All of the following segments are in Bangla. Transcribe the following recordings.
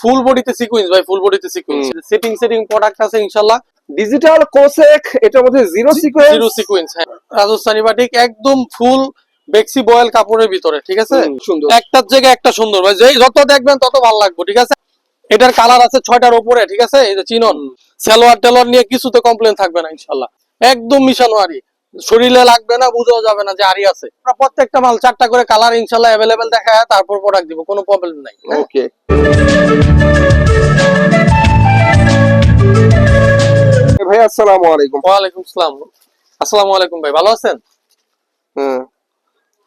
ফুল বডিতে সিকুয়েন্স ভাই ফুল বডিতে সিকুয়েন্স সেটিং সেটিং প্রোডাক্ট আছে ইনশাআল্লাহ। ডিজিটাল কোসেক এটার মধ্যে জিরো সিকোয়েন্স জিরো সিকুয়েন্স হ্যাঁ। রাজস্থানি বাটিক একদম ফুল বেক্সি বয়েল কাপড়ের ভিতরে ঠিক আছে? সুন্দর। একটার জায়গায় একটা সুন্দর ভাই যেই যত দেখবেন তত ভালো লাগবে ঠিক আছে? এটার কালার আছে ছয়টার উপরে ঠিক আছে? এই যে চিনন। সালোয়ার টেলোয়ার নিয়ে কিছুতে কমপ্লেন থাকবে না ইনশাল্লাহ একদম মিশানো আরি শরীরে লাগবে না বুঝাও যাবে না যে আরি আছে। আমরা প্রত্যেকটা মাল চারটা করে কালার ইনশাল্লাহ অ্যাভেলেবেল দেখা তারপর প্রোডাক্ট দিব কোনো প্রবলেম নাই? ওকে ভাই আসসালামু আলাইকুম। ওয়ালাইকুম আসসালাম। আসসালামু আলাইকুম ভাই ভালো আছেন? হ্যাঁ।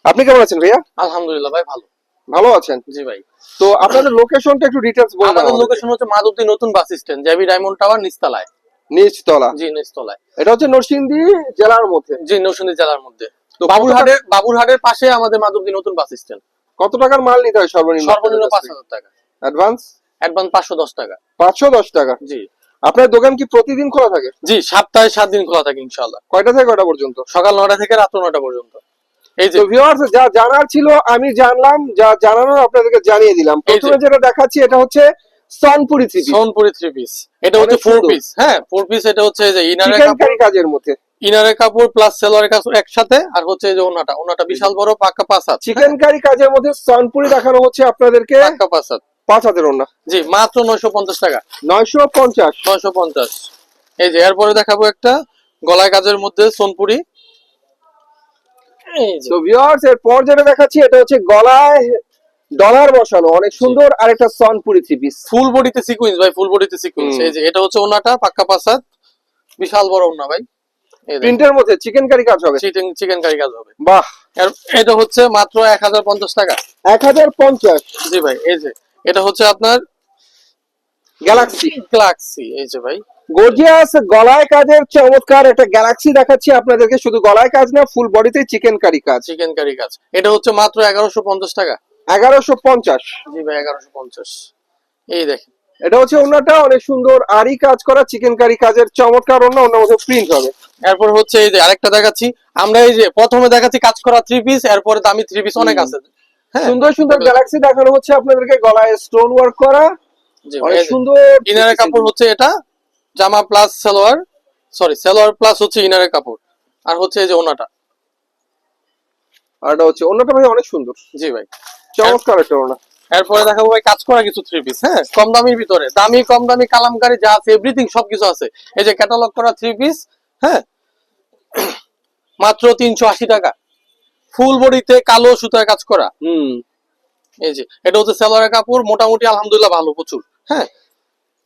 আপনি কেমন আছেন ভাইয়া? আলহামদুলিল্লাহ ভাই ভালো। ভালো আছেন? জি ভাই। তো আপনাদের লোকেশনটা একটু ডিটেলস বলবেন আমাদের। লোকেশন হচ্ছে মাধবদী নতুন bus stand JB diamond tower নিচতলায়। নিচতলা জি নিচতলায়। এটা হচ্ছে নরসিংদী জেলার মধ্যে। জি নৌসন্দী জেলার মধ্যে। তো বাবুরহাটের বাবুরহাটের পাশে আমাদের মাধবদী নতুন বাস স্ট্যান্ড কত টাকার মাল নিতে হয় সর্বনিম্ন? সর্বনিম্ন পাঁচ হাজার টাকা। অ্যাডভান্স অ্যাডভান্স পাঁচশো দশ টাকা। পাঁচশো দশ টাকা? জি। আপনার দোকান কি প্রতিদিন খোলা থাকে? জি সপ্তাহে সাত দিন খোলা থাকে ইনশাল্লাহ কয়টা থেকে কয়টা পর্যন্ত? সকাল নয়টা থেকে রাত্র নয়টা পর্যন্ত। এই যে ভিউয়ার্স যা জানার ছিল আমি জানলাম যা জানানোর আপনাদেরকে জানিয়ে দিলাম। প্রথমে যেটা দেখাচ্ছি এটা হচ্ছে Sonpuri three Sonpuri three piece এটা হচ্ছে ফোর পিস হ্যাঁ ফোর পিস এটা হচ্ছে যে ইনারের কাপড়। কাজের মধ্যে। ইনারের কাপড় প্লাস সেলোয়ারের কাপড় একসাথে আর হচ্ছে যে ওনাটা। ওনাটা বিশাল বড় পাক্কা পাঁচ হাত। চিকেন কারি কাজের মধ্যে সনপুরি দেখানো হচ্ছে আপনাদেরকে। পাক্কা পাঁচ পাঁচ হাজার ওনা জি মাত্র নয়শো পঞ্চাশ টাকা। নয়শো পঞ্চাশ। নয়শো পঞ্চাশ। এই যে এরপরে দেখাবো একটা গলায় কাজের মধ্যে সোনপুরি। তো ভিউয়ার্স এরপর যেটা দেখাচ্ছি এটা হচ্ছে গলায় ডলার বসানো অনেক সুন্দর আর একটা সনপুরি থ্রি পিস ফুল বডিতে সিকুয়েন্স ভাই ফুল বডিতে সিকুয়েন্স এই যে এটা হচ্ছে ওনাটা পাক্কা পাসাদ। বিশাল বড় ওনা ভাই। প্রিন্টের মধ্যে চিকেন কারি কাজ হবে? চিকেন চিকেন কারি কাজ হবে। বাহ! এটা হচ্ছে মাত্র এক হাজার পঞ্চাশ টাকা। এক হাজার পঞ্চাশ? জি ভাই এই যে এটা হচ্ছে আপনার গ্যালাক্সি গ্যালাক্সি এই যে ভাই। গর্জিয়াস গলায় কাজের চমৎকার একটা গ্যালাক্সি দেখাচ্ছি আপনাদেরকে। শুধু গলায় কাজ না ফুল বডিতে চিকেন কারি কাজ। চিকেন কারি কাজ। এটা হচ্ছে মাত্র এগারোশো পঞ্চাশ টাকা। এগারোশো পঞ্চাশ। জি ভাই এগারোশো পঞ্চাশ। এই দেখেন। এটা হচ্ছে অন্যটা অনেক সুন্দর আরই কাজ করা চিকেন কারি কাজের চমৎকার অন্য অন্য মধ্যে প্রিন্ট হবে। এরপর হচ্ছে এই যে আরেকটা দেখাচ্ছি। আমরা এই যে প্রথমে দেখাচ্ছি কাজ করা থ্রি পিস এরপরে দামি থ্রি পিস অনেক আছে। হ্যাঁ। সুন্দর সুন্দর গ্যালাক্সি দেখানো হচ্ছে আপনাদেরকে গলায় স্টোন ওয়ার্ক করা। অনেক সুন্দর ইনারের কাপড় হচ্ছে এটা জামা plus salwar sorry salwar plus হচ্ছে ইনারের কাপড় আর হচ্ছে এই যে ওনাটা আর এটা হচ্ছে অন্যটা ভাই অনেক সুন্দর। জি ভাই। চমৎকার একটা ওনা এরপরে দেখাবো ভাই কাজ করা কিছু থ্রি পিস হ্যাঁ? কম দামির ভিতরে। দামি কম দামি কালামকারি যা আছে এভরিথিং সবকিছু আছে। এই যে ক্যাটালগ করা থ্রি পিস হ্যাঁ? মাত্র তিনশো আশি টাকা। ফুল বডিতে কালো সুতায় কাজ করা। হুম। এই যে এটা হচ্ছে সালোয়ারের কাপড় মোটামুটি আলহামদুলিল্লাহ ভালো প্রচুর হ্যাঁ?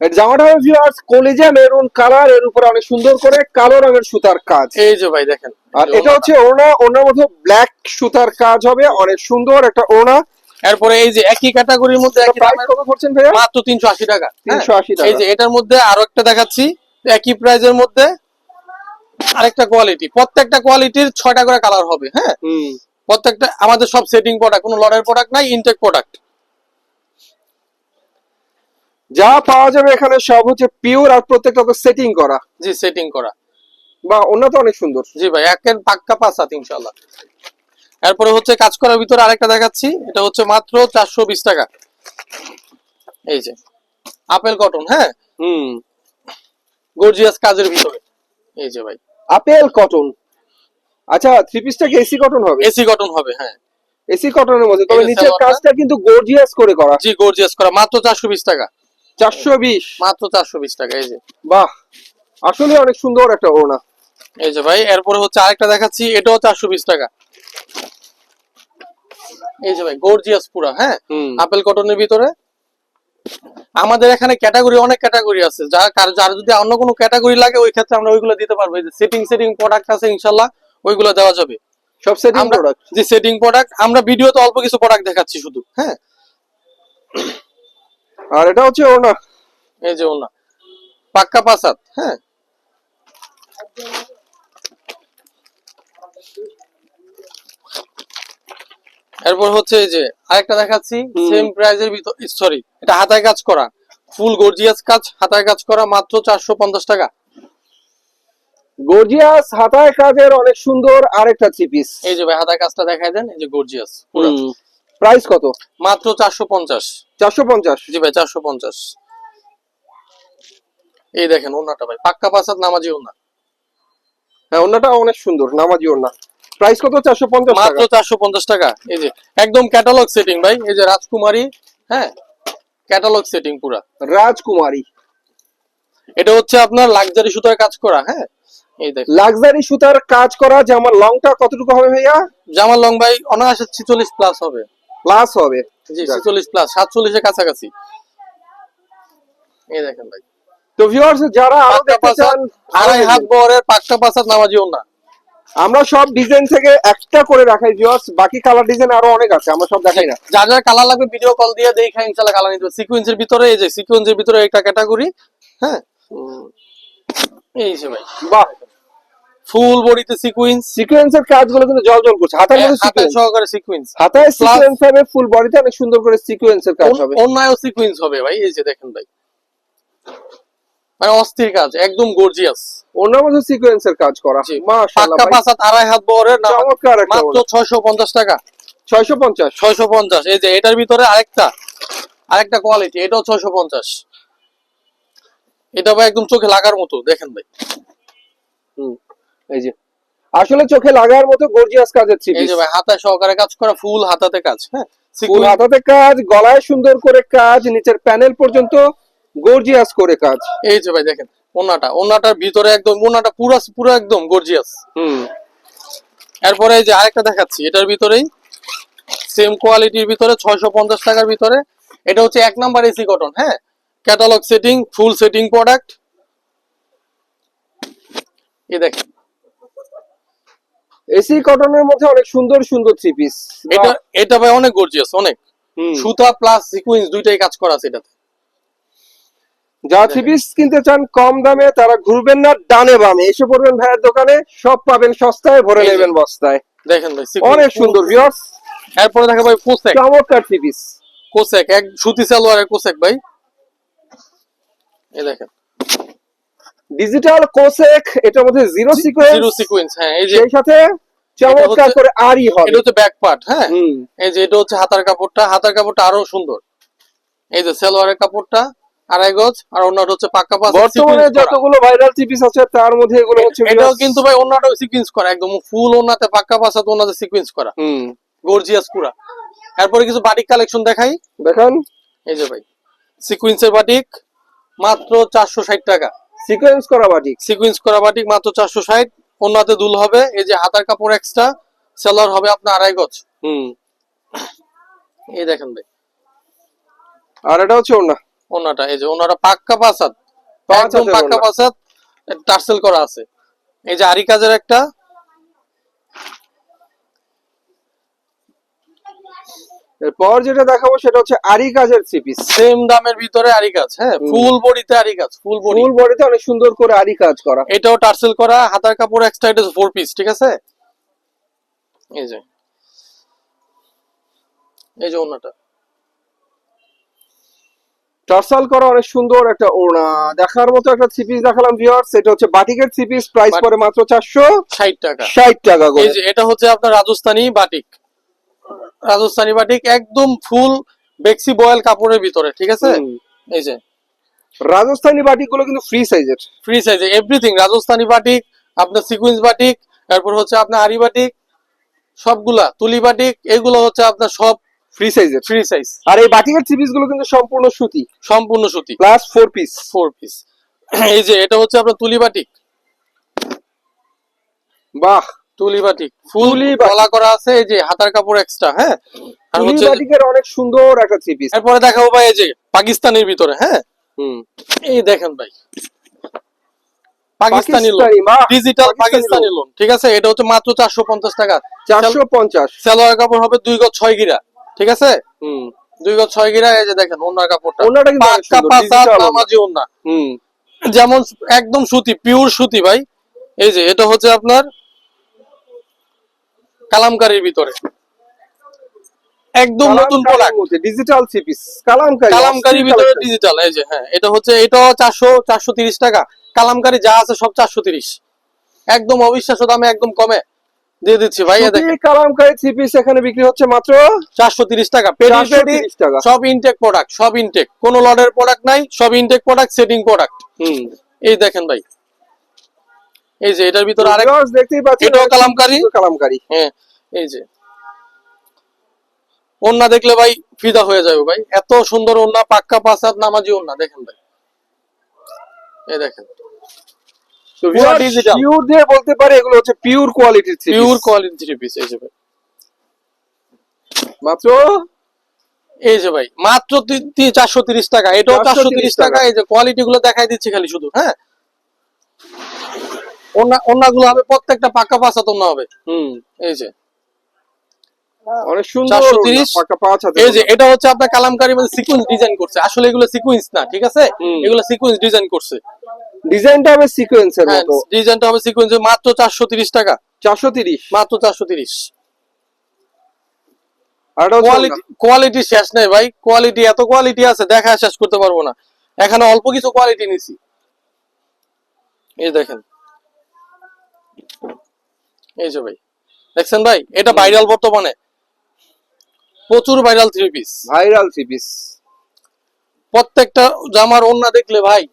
জামাটা ভিউয়ার্স কলিজা মেরুন কালারের উপরে অনেক সুন্দর করে কালো রঙের সুতার কাজ। এই যে ভাই দেখেন। আর এটা হচ্ছে ওনা ওনার মধ্যে ব্ল্যাক সুতার কাজ হবে অনেক সুন্দর একটা ওনা এরপরে এই যে একই ক্যাটাগরির মধ্যে একই দামের কত করছেন ভাইয়া? মাত্র তিনশো আশি টাকা। হ্যাঁ? 380 টাকা। এই যে এটার মধ্যে আরও একটা দেখাচ্ছি একই প্রাইজের মধ্যে আরেকটা কোয়ালিটি প্রত্যেকটা কোয়ালিটির ছয়টা করে কালার হবে হ্যাঁ? হুম। প্রত্যেকটা আমাদের সব সেটিং প্রোডাক্ট কোনো লড়াইয়ের প্রোডাক্ট নাই ইনটেক প্রোডাক্ট যা পাওয়া যাবে এখানে সব হচ্ছে পিওর আর প্রত্যেকটা তো সেটিং করা। জি সেটিং করা। বা অন্য তো অনেক সুন্দর। জি ভাই একের পাক্কা পাঁচ হাত ইনশাল্লাহ এরপরে হচ্ছে কাজ করার ভিতরে আরেকটা দেখাচ্ছি। এটা হচ্ছে মাত্র চারশো বিশ টাকা। এই যে আপেল কটন হ্যাঁ? হুম। গর্জিয়াস কাজের ভিতরে। এই যে ভাই। আপেল কটন আচ্ছা থ্রি পিসটা কি এসি কটন হবে? এসি কটন হবে হ্যাঁ। এসি কটনের মধ্যে। তবে নিচের কাজটা কিন্তু গর্জিয়াস করে করা। জি গর্জিয়াস করা। মাত্র চারশো বিশ টাকা। চারশো বিশ? মাত্র চারশো বিশ টাকা এই যে। বাহ! আসলে অনেক সুন্দর একটা ওড়না। এই যে ভাই এরপরে হচ্ছে আরেকটা দেখাচ্ছি। এটাও চারশো বিশ টাকা। এই যে ভাই গর্জিয়াস পুরা হ্যাঁ? আপেল কটনের ভিতরে। আমাদের এখানে ক্যাটাগরি অনেক ক্যাটাগরি আছে। যার যার যদি অন্য কোনো ক্যাটাগরি লাগে ওই ক্ষেত্রে আমরা ওইগুলো দিতে পারব। এই যে সেটিং সেটিং প্রোডাক্ট আছে ইনশাল্লাহ ওইগুলো দেওয়া যাবে। সব সেটিং প্রোডাক্ট যে সেটিং প্রোডাক্ট আমরা ভিডিওতে অল্প কিছু প্রোডাক্ট দেখাচ্ছি শুধু হ্যাঁ? আর এটা হচ্ছে ওড়না। এই যে ওনা পাক্কা পাসাদ হ্যাঁ? এরপর হচ্ছে এই যে আরেকটা দেখাচ্ছি। সেম প্রাইজের ভিতর সরি এটা হাতায় কাজ করা ফুল গর্জিয়াস কাজ হাতায় কাজ করা মাত্র চারশো পঞ্চাশ টাকা। গর্জিয়াস হাতায় কাজের অনেক সুন্দর আরেকটা থ্রি পিস এই যে ভাই হাতায় কাজটা দেখাই দেন এই যে গর্জিয়াস প্রাইস কত? মাত্র চারশো পঞ্চাশ। চারশো পঞ্চাশ। জি ভাই চারশো পঞ্চাশ। এই দেখেন ওনাটা ভাই পাক্কা পাসাদ নামাজি ওনা হ্যাঁ ওনাটা অনেক সুন্দর নামাজি ওনা প্রাইস কত চারশো পঞ্চাশ মাত্র চারশো পঞ্চাশ টাকা। এই যে একদম ক্যাটালগ সেটিং ভাই। এই যে রাজকুমারী হ্যাঁ? ক্যাটালগ সেটিং পুরা। রাজকুমারী। এটা হচ্ছে আপনার লাক্সারি সুতার কাজ করা হ্যাঁ? এই দেখ লাক্সারি সুতার কাজ করা যে আমার লংটা কতটুকু হবে ভাইয়া? জামাল লং ভাই অনায়াসে ছিচল্লিশ প্লাস হবে। প্লাস হবে? জি যাক। ছিচল্লিশ প্লাস সাতচল্লিশের কাছাকাছি। এই দেখেন ভাই। তো ভিউয়ার্স যারা আরও দেখতে চান আড়াই হাত বহরের পাক্কা পাসাদ নামাজি ওনা আমরা সব ডিজাইন থেকে একটা করে রাখাই ভিউয়ার্স বাকি কালার ডিজাইন আরও অনেক আছে আমরা সব দেখাই না। যার যার কালার লাগবে ভিডিও কল দিয়ে দেখা ইনশাল্লাহ কালার নিতে সিকুয়েন্সের ভিতরে এই যে সিকুয়েন্সের ভিতরে একটা ক্যাটাগরি হ্যাঁ? এই যে ভাই। বাহ। ফুল বডিতে সিকুয়েন্স সিকোয়েন্সের কাজগুলো কিন্তু জল জল করছে হাতের মধ্যে সিকোয়েন্স সহকারে সিকুয়েন্স হাতায় সিকোয়েন্স হবে ফুল বডিতে অনেক সুন্দর করে সিকোয়েন্সের কাজ হবে। অন্যায় সিকুয়েন্স হবে ভাই এই যে দেখেন ভাই। মানে অস্থির কাজ একদম গর্জিয়াস ওনার মধ্যে সিকোয়েন্সের কাজ করা। মাশাআল্লাহ পাক্কা পাসাত আড়াই হাত বহরের চমৎকার মাত্র ছয়শো পঞ্চাশ টাকা। 650 ছয়শো পঞ্চাশ এই যে এটার ভিতরে আরেকটা আরেকটা কোয়ালিটি এটাও ছয়শো পঞ্চাশ। এটা ভাই একদম চোখে লাগার মতো দেখেন ভাই। হুম এই যে। আসলে চোখে লাগার মতো গর্জিয়াস কাজের থ্রি এই যে ভাই হাতায় সহকারে কাজ করা ফুল হাতাতে কাজ হ্যাঁ? ফুল হাতাতে কাজ গলায় সুন্দর করে কাজ নিচের প্যানেল পর্যন্ত গর্জিয়াস করে কাজ। এই যে ভাই দেখেন ওনাটা ওনাটার ভিতরে একদম ওনাটা পুরো পুরো একদম গর্জিয়াস হুম। এরপরে এই যে আরেকটা দেখাচ্ছি এটার ভিতরেই সেম কোয়ালিটির ভিতরে ছয়শো পঞ্চাশ টাকার ভিতরে। এটা হচ্ছে এক নাম্বার এসি কটন হ্যাঁ? Catalogue setting full setting product এই দেখেন। এসি কটনের মধ্যে অনেক সুন্দর সুন্দর থ্রি পিস এটা এটা ভাই অনেক গর্জিয়াস অনেক। হুম। সুতা প্লাস সিকুয়েন্স দুইটাই কাজ করা আছে এটাতে। যারা থ্রি পিস কিনতে চান কম দামে তারা ঘুরবেন না ডানে বামে। এসে পড়বেন ভাইয়ের দোকানে সব পাবেন সস্তায় ভরে। নেবেন বস্তায়। দেখেন ভাই অনেক সুন্দর ভিউয়ার্স এরপরে দেখা ভাই কোসেক। চমৎকার থ্রি পিস। কোসেক এক সুতি সালোয়ারের কোসেক ভাই। এই দেখেন। ডিজিটাল কোসেক এটার মধ্যে জিরো সিকোয়েন্স জিরো সিকুয়েন্স হ্যাঁ এই যে সেই সাথে চমৎকার করে আরই হবে। এটা হচ্ছে ব্যাক পার্ট হ্যাঁ? এই যে এটা হচ্ছে হাতার কাপড়টা হাতার কাপড়টা আরও সুন্দর। এই যে সালোয়ারের কাপড়টা আড়াই গজ আর অন্যটা হচ্ছে পাক্কা পাঁচ বর্তমানে যতগুলো ভাইরাল থ্রি পিস আছে তার মধ্যে এগুলো হচ্ছে এটাও কিন্তু ভাই অন্যটাও সিকুয়েন্স করা একদম ফুল ওনাতে পাক্কা পাঁচাতে ওনাতে সিকুয়েন্স করা। হুম। গর্জিয়াস পুরা। এরপরে কিছু বাটিক কালেকশন দেখাই। দেখেন। এই যে ভাই সিকুয়েন্সের বাটিক মাত্র চারশো ষাট টাকা। সিকোয়েন্স করা বাটিক সিকুয়েন্স করা বাটিক মাত্র চারশো ষাট। অন্যতে দুল হবে এই যে হাতার কাপড় এক্সট্রা সেলার হবে আপনার আড়াই গজ। হুম। এই দেখেন ভাই। আর এটা হচ্ছে ওনা ওনাটা এই যে ওনাটা পাক্কা পাসাদ একদম পাক্কা পাসাদ টার্সেল করা আছে। এই যে আরি কাজের একটা। এরপর যেটা দেখাবো সেটা হচ্ছে আরি কাজের পিস সেম দামের ভিতরে আরি কাজ হ্যাঁ ফুল বডিতে আরি কাজ ফুল বডি ফুল বডিতে অনেক সুন্দর করে আরি কাজ করা। এটাও টার্সেল করা হাতার কাপড় এক্সট্রা এটা ফোর পিস ঠিক আছে? এই যে। এই যে ওনাটা। টার্সাল করা অনেক সুন্দর একটা ওড়না। দেখার মতো একটা থ্রি পিস দেখালাম ভিউয়ার্স সেটা হচ্ছে বাটিকের থ্রি পিস প্রাইস পড়ে মাত্র চারশো ষাট টাকা। ষাট টাকা এই করে যে এটা হচ্ছে আপনার রাজস্থানী বাটিক। রাজস্থানী বাটিক একদম ফুল বেক্সি বয়েল কাপড়ের ভিতরে ঠিক আছে? এই যে। রাজস্থানী বাটিকগুলো কিন্তু ফ্রি সাইজের ফ্রি সাইজে এভরিথিং রাজস্থানী বাটিক আপনার সিকুয়েন্স বাটিক তারপর হচ্ছে আপনার আরি বাটিক সবগুলা। তুলি বাটিক এগুলো হচ্ছে আপনার সব ফ্রি ফ্রি সাইজ আর এই বাটিকের থ্রি পিসগুলো কিন্তু সম্পূর্ণ সুতি। সম্পূর্ণ সুতি। Plus four piece four piece এই যে এটা হচ্ছে আপনার তুলি বাটিক। বাহ। তুলি বাটিক। ফুল গলা করা আছে এই যে হাতার কাপড় এক্সট্রা হ্যাঁ? আর হচ্ছে বাটিকের অনেক সুন্দর একটা থ্রি পিস এরপরে দেখাবো ভাই এই যে পাকিস্তানের ভিতরে হ্যাঁ? হুম। এই দেখেন ভাই। Pakistani lawn digital Pakistani Pakistani lawn ঠিক আছে? এটা হচ্ছে মাত্র চারশো পঞ্চাশ টাকা। চারশো পঞ্চাশ। সালোয়ার কাপড় হবে দুই গজ ছয় গিরা। ঠিক আছে? হুম। দুই গজ ছয় গিরা এই যে দেখেন ওনার কাপড়টা। কিন্তু পাক্কা। নামাজি ওনা হুম। যেমন একদম সুতি পিওর সুতি ভাই। এই যে এটা হচ্ছে আপনার কালামকারীর ভিতরে। একদম নতুন product digital three piece kalamkari কালামকারীর ভিতরে ডিজিটাল এই যে হ্যাঁ। এটা হচ্ছে এটাও চারশো চারশো তিরিশ টাকা। কালামকারী যা আছে সব চারশো তিরিশ। একদম অবিশ্বাস্য দামে একদম কমে। দিয়ে দিচ্ছি ভাই কালামকারী থ্রি পিস এখানে বিক্রি হচ্ছে মাত্র চারশো তিরিশ টাকা পেডি পেডি 430 টাকা। সব ইনটেক প্রোডাক্ট সব ইনটেক কোন লডের প্রোডাক্ট নাই সব ইনটেক প্রোডাক্ট সেটিং প্রোডাক্ট হুম। এই দেখেন ভাই। এই যে এটার ভিতরে আরেক দেখতেই পাচ্ছেন এটাও কালামকারী? কালামকারী। হ্যাঁ এই যে। ওন্না দেখলে ভাই ফিদা হয়ে যাবে ভাই। এত সুন্দর ওন্না পাক্কা পাসাদ নামাজি ওন্না দেখেন ভাই। এই দেখেন। পিওর দিয়ে বলতে পারে এগুলো হচ্ছে পিওর কোয়ালিটির থ্রি পিওর কোয়ালিটির থ্রি পিস এই যে ভাই। মাত্র? এই যে ভাই মাত্র চারশো তিরিশ টাকা। এটাও চারশো তিরিশ টাকা। এই যে কোয়ালিটি গুলো দেখাই দিচ্ছি খালি শুধু হ্যাঁ? ওনা ওনাগুলো হবে প্রত্যেকটা পাকা পাঁচাতন হবে। হুম এই যে। অনেক সুন্দর 430 পাকা পাঁচ হাতে এই যে এটা হচ্ছে আপনার কালামকারী মানে সিকুয়েন্স ডিজাইন করছে। আসলে এগুলো সিকুয়েন্স না ঠিক আছে? এগুলো সিকুয়েন্স ডিজাইন করছে। ডিজাইনটা হবে সিকোয়েন্সের হ্যাঁ মতো। ডিজাইনটা হবে সিকুয়েন্স মাত্র চারশো তিরিশ টাকা। চারশো তিরিশ। মাত্র চারশো তিরিশ। আর এটা হচ্ছে কোয়ালিটি কোয়ালিটি শেষ নেই ভাই। কোয়ালিটি এত কোয়ালিটি আছে দেখা শেষ করতে পারব না। এখানে অল্প কিছু কোয়ালিটি নিছি। এই দেখেন। এই যে ভাই। দেখছেন ভাই? এটা ভাইরাল বর্তমানে। প্রচুর viral three piece viral three piece প্রত্যেকটা জামার ওন্না দেখলে ভাই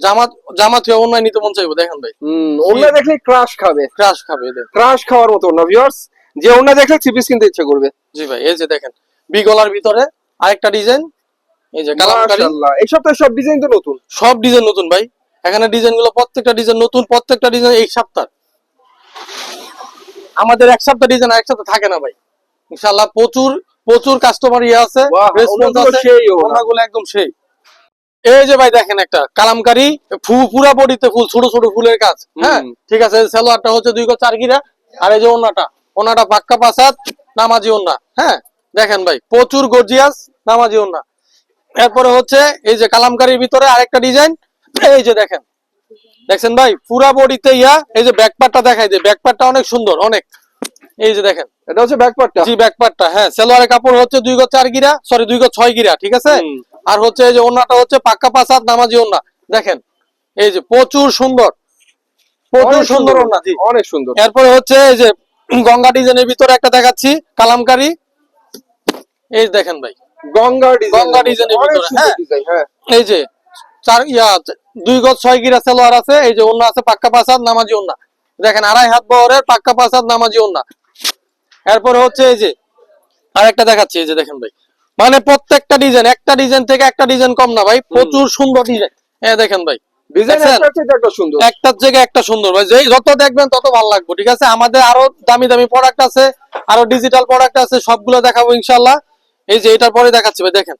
জামা জামা থেকে ওন্না নিতে মন চাইব দেখেন ভাই। হুম ওনা দেখলে ক্রাশ খাবে। ক্রাশ খাবে ক্রাশ খাওয়ার মতো না ভিউয়ার্স যে ওনা দেখলে থ্রি পিস কিনতে ইচ্ছে করবে। জি ভাই এই যে দেখেন বি গলার ভিতরে আরেকটা ডিজাইন এই যে কালামকারী মাশাআল্লাহ এই সপ্তাহে সব ডিজাইন তো নতুন। সব ডিজাইন নতুন ভাই এখানে ডিজাইনগুলো প্রত্যেকটা ডিজাইন নতুন প্রত্যেকটা ডিজাইন এই সপ্তাহ। আমাদের এক সপ্তাহ ডিজাইন এক সপ্তাহ থাকে না ভাই। ইনশাআল্লাহ প্রচুর প্রচুর কাস্টমার ইয়ে আছে রেসপন্স আছে। সেই ওনা। ওনাগুলো একদম সেই। এই যে ভাই দেখেন একটা কালামকারী পুরা বডিতে ফুল ছোট ছোট ফুলের কাজ। হ্যাঁ ঠিক আছে সালোয়ারটা হচ্ছে দুই গো চার গিরা আর এই যে ওন্নাটা ওন্নাটা পাক্কা পাসাদ নামাজি ওন্না। হ্যাঁ দেখেন ভাই প্রচুর গর্জিয়াস নামাজি ওন্না। এরপরে হচ্ছে এই যে কালামকারীর ভিতরে আরেকটা ডিজাইন এই যে দেখেন। দেখছেন ভাই পুরা বডিতে ইয়া এই যে ব্যাকপার্টটা দেখাই যে ব্যাকপার্টটা অনেক সুন্দর অনেক। এই যে দেখেন। এটা হচ্ছে ব্যাকপার্টটা জি ব্যাকপার্টটা হ্যাঁ সালোয়ারের কাপড় হচ্ছে দুই গো চার গিরা সরি দুই গো ছয় গিরা ঠিক আছে? আর হচ্ছে এই যে ওন্নাটা হচ্ছে পাক্কা নামাজি ওন্না। দেখেন এই যে প্রচুর সুন্দর। প্রচুর সুন্দর ওন্না জি। অনেক সুন্দর। এরপরে হচ্ছে এই যে গঙ্গা ডিজাইনের ভিতরে একটা দেখাচ্ছি কালামকারী। এই দেখেন ভাই। গঙ্গা ডিজাইন গঙ্গা ডিজাইনের ভিতরে, হ্যাঁ। হ্যাঁ। এই যে চার ইয়া দুই গজ ছয় গিরা সালোয়ার আছে এই যে ওন্না আছে পাক্কা পাসাদ নামাজি ওন্না। দেখেন আড়াই হাত বহরের পাক্কা পাসাদ নামাজি ওন্না। এরপরে হচ্ছে এই যে আরেকটা দেখাচ্ছি এই যে দেখেন ভাই। মানে প্রত্যেকটা ডিজাইন একটা ডিজাইন থেকে একটা ডিজাইন কম না ভাই প্রচুর সুন্দর ডিজাইন হ্যাঁ দেখেন ভাই ডিজাইন দেখছেন? একটা হচ্ছে একটা সুন্দর। একটার জায়গায় একটা সুন্দর ভাই যত দেখবেন তত ভালো লাগবে ঠিক আছে? আমাদের আরও দামি দামি প্রোডাক্ট আছে আরও ডিজিটাল প্রোডাক্ট আছে সবগুলো দেখাবো ইনশাল্লাহ এই যে এটার পরে দেখাচ্ছি ভাই দেখেন।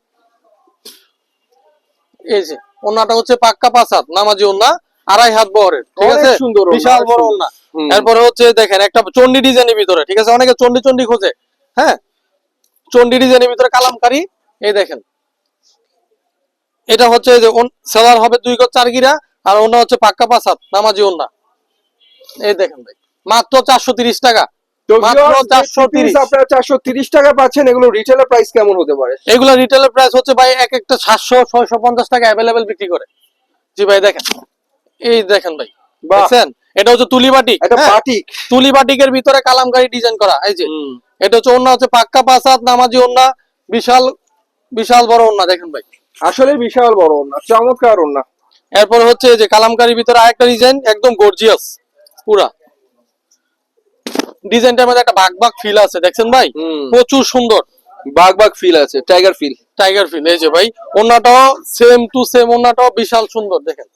এই যে ওনাটা হচ্ছে পাক্কা পাসাদ নামাজি ওন্না আড়াই হাত বহরের ঠিক আছে? সুন্দর বিশাল বড় হুম। এরপরে হচ্ছে দেখেন একটা চন্ডি ডিজাইনের ভিতরে ঠিক আছে? অনেকে চন্ডি চন্ডি খোঁজে হ্যাঁ? চন্ডি ডিজাইনের ভিতরে কালামকারি এই দেখেন। এটা হচ্ছে যে সেলার হবে দুই গজ চার গিরা আর ওনা হচ্ছে পাক্কা পাসাদ নামাজি ওন্না এই দেখেন ভাই মাত্র চারশো তিরিশ টাকা তো মাত্র 430 আপনারা চারশো তিরিশ টাকা পাচ্ছেন এগুলো রিটেলের প্রাইস কেমন হতে পারে? এগুলো রিটেলের প্রাইস হচ্ছে ভাই এক একটা সাতশো ছয়শো পঞ্চাশ টাকা অ্যাভেলেবেল বিক্রি করে। জি ভাই দেখেন। এই দেখেন ভাই। দেখছেন? এটা হচ্ছে তুলি বাটিক একটা হ্যাঁ? বাটিক। তুলি বাটিকের ভিতরে কালামকারী ডিজাইন করা এই যে। এটা হচ্ছে ওন্না হচ্ছে পাক্কা পাসাদ নামাজি ওন্না বিশাল বিশাল বড় ওন্না দেখেন ভাই। আসলে বিশাল বড় ওনা চমৎকার ওনা এরপর হচ্ছে যে কালামকারীর ভিতরে আরেকটা ডিজাইন একদম গর্জিয়াস পুরা। ডিজাইনটার মধ্যে একটা ভাগ ভাগ ফিল আছে দেখছেন ভাই। প্রচুর সুন্দর। বাঘ বাঘ ফিল আছে টাইগার ফিল টাইগার ফিল এই যে ভাই ওন্নাটাও সেম টু সেম ওন্নাটাও বিশাল সুন্দর দেখেন।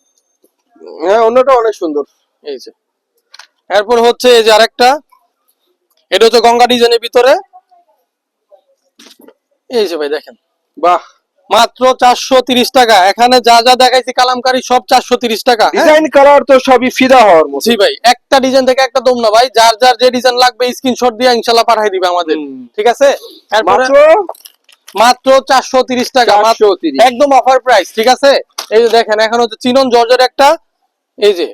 হ্যাঁ অন্যটা অনেক সুন্দর। এই যে। এরপর হচ্ছে এই যে আরেকটা। এটা হচ্ছে গঙ্গা ডিজাইনের ভিতরে। এই যে ভাই দেখেন। বাহ মাত্র চারশো তিরিশ টাকা। এখানে যা যা দেখাইছি কালামকারী সব চারশো তিরিশ টাকা। হ্যাঁ? ডিজাইন কালার তো সবই ফিদা হওয়ার মতো। জি ভাই একটা ডিজাইন থেকে একটা দম না ভাই। যার যার যে ডিজাইন লাগবে স্ক্রিনশট দিয়ে ইনশাল্লাহ পাঠাই দিবে আমাদের। ঠিক আছে? মাত্র? মাত্র চারশো তিরিশ টাকা। মাত্র একদম অফার প্রাইস ঠিক আছে? এই যে দেখেন এখন হচ্ছে চিনন জর্জের একটা এই যে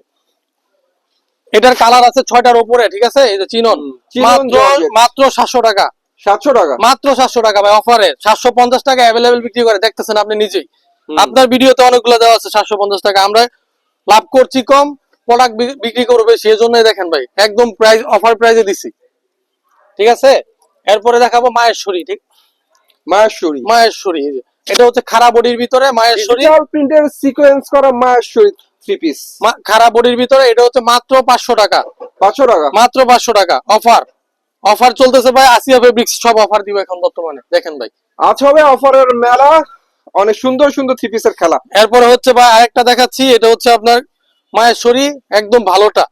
এটার কালার আছে ছয়টার উপরে ঠিক আছে? এই যে চিনন। মাত্র মাত্র সাতশো টাকা। সাতশো টাকা? মাত্র সাতশো টাকা ভাই অফারে সাতশো পঞ্চাশ টাকা অ্যাভেলেবেল বিক্রি করে দেখতেছেন আপনি নিজেই। আপনার ভিডিওতে অনেকগুলো দেওয়া আছে সাতশো পঞ্চাশ টাকা। আমরা লাভ করছি কম প্রোডাক্ট বিক্রি করবে সেই জন্যই দেখেন ভাই একদম প্রাইস অফার প্রাইসে দিছি। ঠিক আছে? এরপরে দেখাবো মায়েশ্বরী ঠিক? মায়েশ্বরী মায়েশ্বরী এই যে। এটা হচ্ছে খারাপ বডির ভিতরে মায়েশ্বরী ডিজিটাল প্রিন্টের সিকোয়েন্স করা মায়েশ্বরী থ্রি পিস খারাপ বডির ভিতরে এটা হচ্ছে মাত্র পাঁচশো টাকা। পাঁচশো টাকা? মাত্র পাঁচশো টাকা। অফার অফার চলতেছে ভাই আসিয়া ফেব্রিক্স সব অফার দিব এখন বর্তমানে। দেখেন ভাই। আজ হবে অফারের মেলা অনেক সুন্দর সুন্দর থ্রি পিসের খেলা। এরপরে হচ্ছে ভাই আরেকটা দেখাচ্ছি এটা হচ্ছে আপনার মায়েশ্বরী একদম ভালোটা।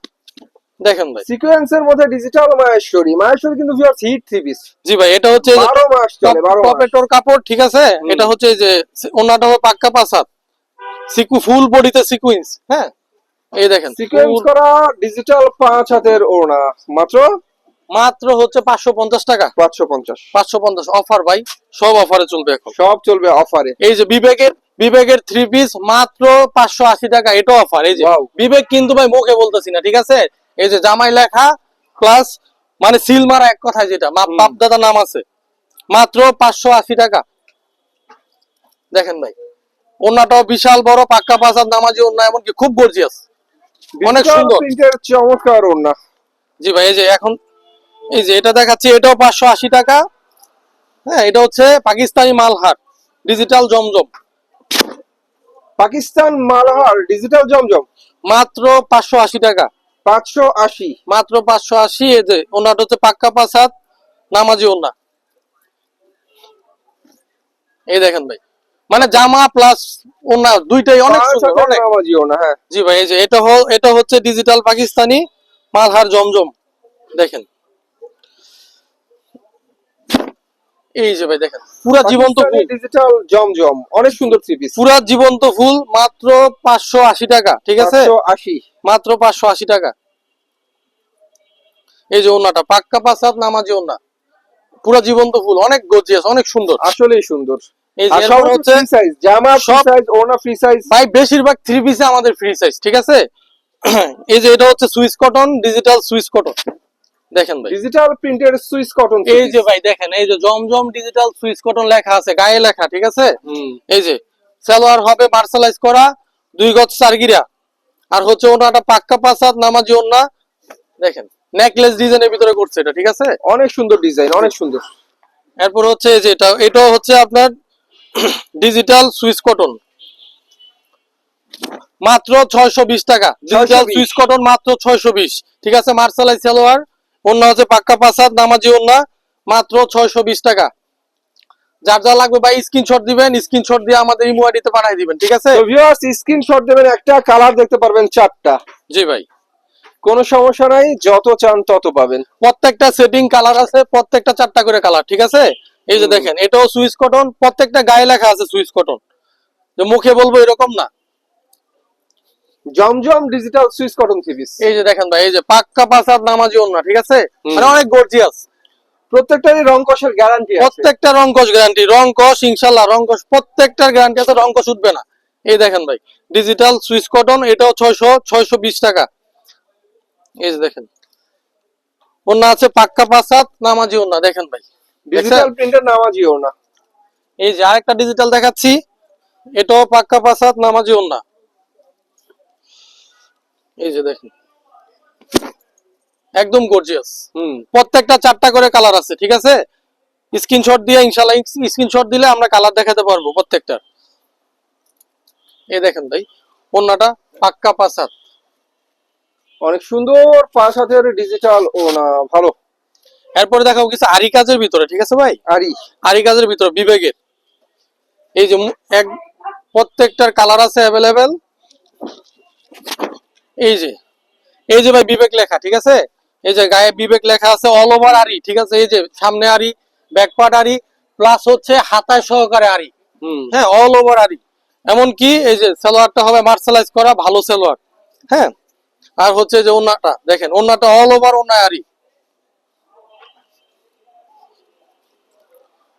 দেখেন ভাই। সিকোয়েন্সের মধ্যে ডিজিটাল মায়েশ্বরী মায়েশ্বরী কিন্তু ভিউয়ার্স হিট থ্রি পিস জি ভাই এটা হচ্ছে এই যে বারো মাস চলে বারো মাস। কাপড় ঠিক আছে? এটা হচ্ছে যে ওনাটা হবে পাক্কা পাসাত সিকু ফুল বডিতে সিকুয়েন্স হ্যাঁ? এই দেখেন সিকোয়েন্স করা ডিজিটাল পাঁচ হাতের ওড়না মাত্র? মাত্র হচ্ছে পাঁচশো পঞ্চাশ টাকা। পাঁচশো পঞ্চাশ। পাঁচশো পঞ্চাশ অফার ভাই সব অফারে চলবে এখন। সব চলবে অফারে। এই যে বিবেকের বিবেকের থ্রি পিস মাত্র পাঁচশো আশি টাকা এটা অফার। এই যে বিবেক কিন্তু ভাই মুখে বলতেছি না ঠিক আছে? এই যে জামাই লেখা প্লাস মানে সিল মারা এক কথায় যেটা বাপ দাদা নাম আছে। মাত্র পাঁচশো আশি টাকা। দেখেন ভাই ওনাটাও বিশাল বড় পাক্কা পাঁচার নামাজি ওনা এমনকি খুব গর্জিয়াস। অনেক সুন্দর। চমৎকার জি ভাই এই যে এখন এই যে এটা দেখাচ্ছি এটাও পাঁচশো আশি টাকা। হ্যাঁ এটা হচ্ছে পাকিস্তানি মালহার ডিজিটাল জমজম। পাকিস্তান মালহার ডিজিটাল জমজম? মাত্র পাঁচশো আশি টাকা। পাঁচশো আশি? মাত্র পাঁচশো আশি এই যে ওনাটা হচ্ছে পাক্কা পাসাদ নামাজি ওনা এই দেখেন ভাই। মানে জামা প্লাস ওনা দুইটাই অনেক সুন্দর অনেক। হ্যাঁ। জি ভাই এই যে এটা হল এটা হচ্ছে ডিজিটাল পাকিস্তানি মালহার জমজম। দেখেন। এই যে ভাই দেখেন। পুরা জীবন্ত ফুল। ডিজিটাল জমজম অনেক সুন্দর থ্রি পিস পুরা জীবন্ত ফুল মাত্র পাঁচশো আশি টাকা ঠিক আছে? পাঁচশো আশি। মাত্র পাঁচশো আশি টাকা। এই যে ওনাটা পাক্কা পাসাদ নামাজি ওনা। পুরা জীবন্ত ফুল অনেক গজিয়াস অনেক সুন্দর। আসলেই সুন্দর। এই যে আর এরপর সব হচ্ছে জামা ফ্রি সাইজ ওড়না ফ্রি সাইজ ভাই বেশিরভাগ থ্রি পিসে আমাদের ফ্রি সাইজ ঠিক আছে? এই যে এটা হচ্ছে Swiss cotton digital Swiss cotton দেখেন ভাই। ডিজিটাল সুইস কটন এই যে ভাই দেখেন এই যে জমজম ডিজিটাল সুইস কটন লেখা আছে গায়ে লেখা ঠিক আছে? এই যে সালোয়ার হবে মার্শালাইজ করা দুই গজ চারগিরা আর হচ্ছে ওনাটা পাক্কা পাসাদ নামাজি ওনা দেখেন নেকলেস ডিজাইনের ভিতরে করছে এটা ঠিক আছে? অনেক সুন্দর ডিজাইন অনেক সুন্দর। এরপর হচ্ছে এই যে এটা এটাও হচ্ছে আপনার ডিজিটাল সুইস কটন মাত্র ছয়শো বিশ টাকা। ডিজিটাল 620 সুইস কটন মাত্র ছয়শো বিশ। ঠিক আছে মার্শালাই সালোয়ার অন্য হচ্ছে পাক্কা পাসাদ নামাজি ওন্না মাত্র ছয়শো বিশ টাকা। যার যা লাগবে ভাই স্ক্রিনশট দিবেন স্ক্রিনশট দিয়ে আমাদের ইমো আইডিতে পাঠিয়ে দিবেন ঠিক আছে? ভিউয়ার্স স্ক্রিনশট দেবেন একটা কালার দেখতে পারবেন চারটা। জি ভাই। কোনো সমস্যা নাই যত চান তত পাবেন। প্রত্যেকটা সেটিং কালার আছে প্রত্যেকটা চারটা করে কালার ঠিক আছে? এই যে দেখেন এটাও সুইস কটন প্রত্যেকটা গায়ে লেখা আছে সুইস কটন যে মুখে বলব এরকম না। জমজম ডিজিটাল সুইস কটন থ্রি এই যে দেখেন ভাই এই যে পাক্কা পাসাদ নামাজি ওন্না ঠিক আছে? মানে অনেক গর্জিয়াস প্রত্যেকটারই রং কষের গ্যারান্টি আছে। প্রত্যেকটা রংকশ গ্যারান্টি রংকশ ইনশাল্লাহ রংকশ প্রত্যেকটার গ্যারান্টি আছে রংকশ উঠবে না। এই দেখেন ভাই ডিজিটাল সুইস কটন এটাও ছয়শো ছয়শো বিশ টাকা। এই যে দেখেন। ওন্না আছে পাক্কা পাসাদ নামাজি ওন্না দেখেন ভাই। ডিজিটাল প্রিন্টের নামাজি ওড়না এই যে আরেকটা ডিজিটাল দেখাচ্ছি এটাও পাক্কা পাসাদ নামাজি ওন্না এই যে দেখেন। একদম গর্জিয়াস হুম। প্রত্যেকটা চারটা করে কালার আছে ঠিক আছে? স্ক্রিনশট দিয়ে ইনশাল্লাহ স্ক্রিনশট দিলে আমরা কালার দেখাতে পারব প্রত্যেকটা এই দেখেন ভাই অন্যটা পাক্কা পাসাদ। অনেক সুন্দর পাঁচ হাতের ডিজিটাল ওড়না ভালো। এরপরে দেখাবো কিছু আরি কাজের ভিতরে ঠিক আছে ভাই? আরি। আরি কাজের ভিতরে বিবেকের। এই যে এক প্রত্যেকটার কালার আছে অ্যাভেলেবেল এই যে এই যে ভাই বিবেক লেখা ঠিক আছে? এই যে গায়ে বিবেক লেখা আছে অল ওভার আরি ঠিক আছে? এই যে সামনে আরি ব্যাকপার্ট আরি প্লাস হচ্ছে হাতায় সহকারে আরি। হুম। হ্যাঁ অল ওভার আরি। এমনকি এই যে সেলোয়ারটা হবে মার্শালাইজ করা ভালো সেলোয়ার। হ্যাঁ? আর হচ্ছে যে ওনাটা দেখেন ওনাটা অল ওভার ওনায় আরি।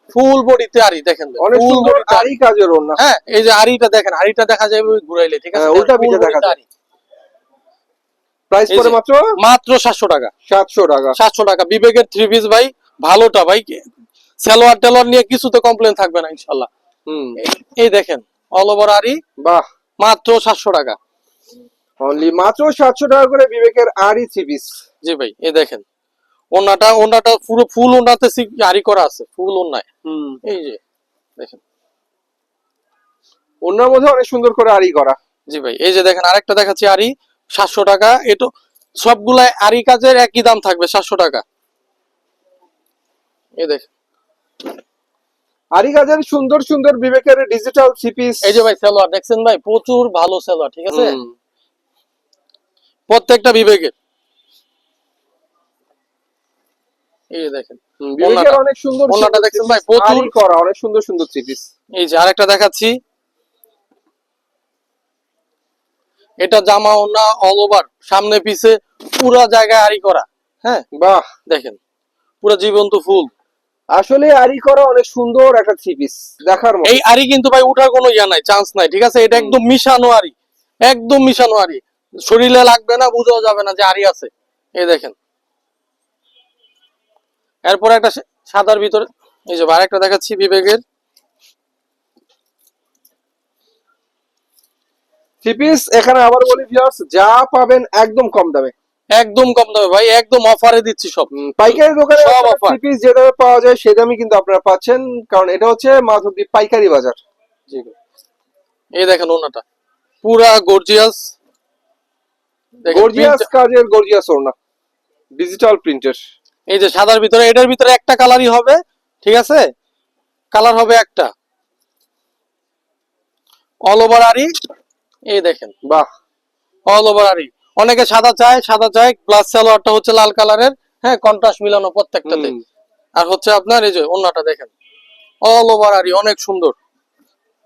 ফুল বডিতে আরি দেখেন অনেক full সুন্দর body তে আরি। আরি কাজের ওড়না। হ্যাঁ এই যে আরিটা দেখেন আরিটা দেখা যাবে ঘুরাইলে ঠিক আছে? হ্যাঁ, উল্টা পিঠে দেখা যায়। আরি। প্রাইস পড়ে মাত্র? মাত্র সাতশো টাকা। সাতশো টাকা। সাতশো টাকা। বিবেকের থ্রি পিস ভাই ভালোটা ভাই সালোয়ার টেলোয়ার নিয়ে কিছুতে কমপ্লেন থাকবে না ইনশাল্লাহ। হুম। এই- দেখেন অল ওভার আরি বাহ। মাত্র সাতশো টাকা। অনলি মাত্র সাতশো টাকা করে বিবেকের আরই থ্রি পিস জি ভাই এই দেখেন। ওনাটা ওনাটা পুরো ফুল ওনাতে আরি করা আছে ফুল ওনায়। এই যে দেখেন। অন্যের মধ্যে অনেক সুন্দর করে আরই করা। জি ভাই এই যে দেখেন আরেকটা দেখাচ্ছি আরি সাতশো টাকা। এটা সবগুলাই আরি কাজের একই দাম থাকবে সাতশো টাকা। এই দেখেন। আরি কাজের সুন্দর সুন্দর বিবেকের ডিজিটাল থ্রি পিস এই যে ভাই সেলোয়ার। দেখছেন ভাই প্রচুর ভালো সেলোয়ার ঠিক আছে? প্রত্যেকটা বিবেকের। এই দেখেন অনেক সুন্দর ওনাটা দেখছেন ভাই, প্রচুর- করা। অনেক সুন্দর সুন্দর থ্রি পিস এই যে আরেকটা দেখাচ্ছি। এটা জামা ওনা অল ওভার সামনে পিছে পুরা জায়গায় আরি করা। হ্যাঁ বাহ। দেখেন পুরো জীবন্ত ফুল। আসলে আরি করা অনেক সুন্দর একটা থ্রি পিস দেখার মতো। এই আরি কিন্তু ভাই উঠার কোনো ইয়া নাই চান্স নাই ঠিক আছে? এটা একদম মিশানো আরি একদম মিশানো আরি শরীরে লাগবে না বুঝাও যাবে না যে আরি আছে। এই দেখেন এরপর একটা সাদার ভিতরে এই যে আরেকটা দেখাচ্ছি বিবেকের। থ্রি পিস এখানে আবার বলি ভিউয়ার্স যা পাবেন একদম কম দামে। একদম কম দামে ভাই একদম অফারে দিচ্ছি সব। পাইকারি দোকানে সব। থ্রি পিস যে দামে পাওয়া যায় সেই দামই কিন্তু আপনারা পাচ্ছেন কারণ এটা হচ্ছে মাধবদ্বীপ পাইকারি বাজার। জি এই দেখেন ওনাটা পুরা গর্জিয়াস গর্জিয়াস কাজের গর্জিয়াস ওড়না। ডিজিটাল প্রিন্টের এই যে সাদার ভিতরে এটার ভিতরে একটা কালারই হবে ঠিক আছে? কালার হবে একটা। অল ওভার আরি এই দেখেন বাহ! অল ওভার আরি অনেকে সাদা চায় সাদা চায় প্লাস সালোয়ারটা হচ্ছে লাল কালারের হ্যাঁ কন্ট্রাস্ট মিলানো প্রত্যেকটাতে। আর হচ্ছে আপনার এই যে অন্যটা দেখেন অল ওভার আরি অনেক সুন্দর।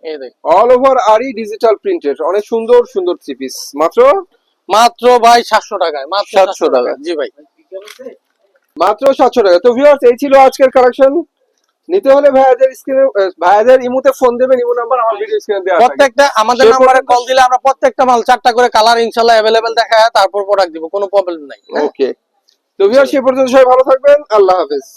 এই দেখেন। অল ওভার আরি ডিজিটাল প্রিন্টের অনেক সুন্দর সুন্দর থ্রি পিস মাত্র? মাত্র ভাই সাতশো টাকায় মাত্র 700 সাতশো টাকা জি ভাই। মাত্র সাতশো টাকা। তো ভিউয়ার্স এই ছিল আজকের কালেকশন নিতে হলে ভাইয়াদের স্ক্রিনে ভাইয়াদের ইমুতে ফোন দেবেন ইমু নাম্বার আমার ভিডিও স্ক্রিনে দেওয়া প্রত্যেকটা আমাদের নম্বরে কল দিলে আমরা প্রত্যেকটা মাল চারটা করে কালার ইনশাআল্লাহ अवेलेबल দেখায় তারপর প্রোডাক্ট দিব কোনো প্রবলেম নাই? ওকে তো ভিউয়ার্স সেই পর্যন্ত সবাই ভালো থাকবেন আল্লাহ হাফেজ।